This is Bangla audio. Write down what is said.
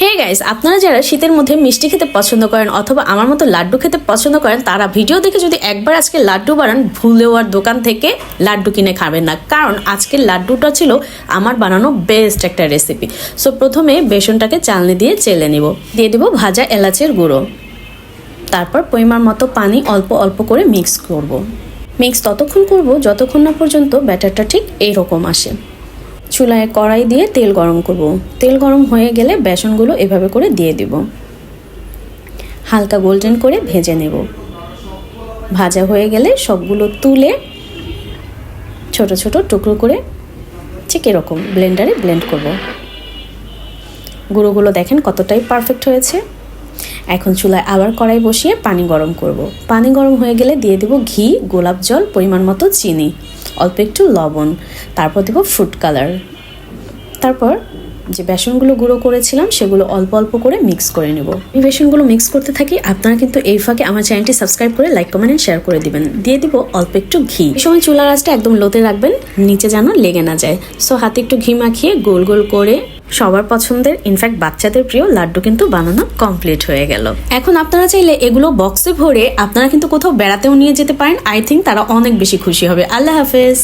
হে গাইস আপনারা যারা শীতের মধ্যে মিষ্টি খেতে পছন্দ করেন অথবা আমার মতো লাড্ডু খেতে পছন্দ করেন, তারা ভিডিও দেখে যদি একবার আজকে লাড্ডু বানান, ভুলেও আর দোকান থেকে লাড্ডু কিনে খাবেন না। কারণ আজকের লাড্ডুটা ছিল আমার বানানো বেস্ট একটা রেসিপি সো প্রথমে বেসনটাকে চালনি দিয়ে চেলে নিব। দিয়ে দেবো ভাজা এলাচের গুঁড়ো। তারপর পরিমাণ মতো পানি অল্প অল্প করে মিক্স করব। মিক্স ততক্ষণ করব যতক্ষণ না পর্যন্ত ব্যাটারটা ঠিক এইরকম আসে। চুলায় কড়াই দিয়ে তেল গরম করব। তেল গরম হয়ে গেলে বেসনগুলো এভাবে করে দিয়ে দিব। হালকা গোল্ডেন করে ভেজে নেব। ভাজা হয়ে গেলে সবগুলো তুলে ছোট ছোট টুকরো করে ঠিক এরকম ব্লেন্ডারে ব্লেন্ড করব। গুঁড়োগুলো দেখেন কতটাই পারফেক্ট হয়েছে। এখন চুলায় আবার কড়াই বসিয়ে পানি গরম করব। পানি গরম হয়ে গেলে দিয়ে দেব ঘি, গোলাপ জল, পরিমাণ মতো চিনি। অল্প একটু লবণ, তারপর দেবো ফ্রুট কালার তারপর যে বেসনগুলো গুঁড়ো করেছিলাম, সেগুলো অল্প অল্প করে মিক্স করে নেব। এই বেসনগুলো মিক্স করতে থাকি, আপনারা কিন্তু এই ফাঁকে আমার চ্যানেলটি সাবস্ক্রাইব করে লাইক কমেন্ট অ্যান্ড শেয়ার করে দিবেন। দিয়ে দিব অল্প একটু ঘি। এই সময় চুলার আঁচটা একদম লোতে রাখবেন, নিচে যেন লেগে না যায়। সো হাতে একটু ঘি মাখিয়ে গোল গোল করে সবার পছন্দের ইনফ্যাক্ট বাচ্চাদের প্রিয় লাড্ডু কিন্তু বানানো কমপ্লিট হয়ে গেল। এখন আপনারা চাইলে এগুলো বক্সে ভরে আপনারা কিন্তু কোথাও বেড়াতেও নিয়ে যেতে পারেন। আই থিঙ্ক তারা অনেক বেশি খুশি হবে। আল্লাহ হাফেজ।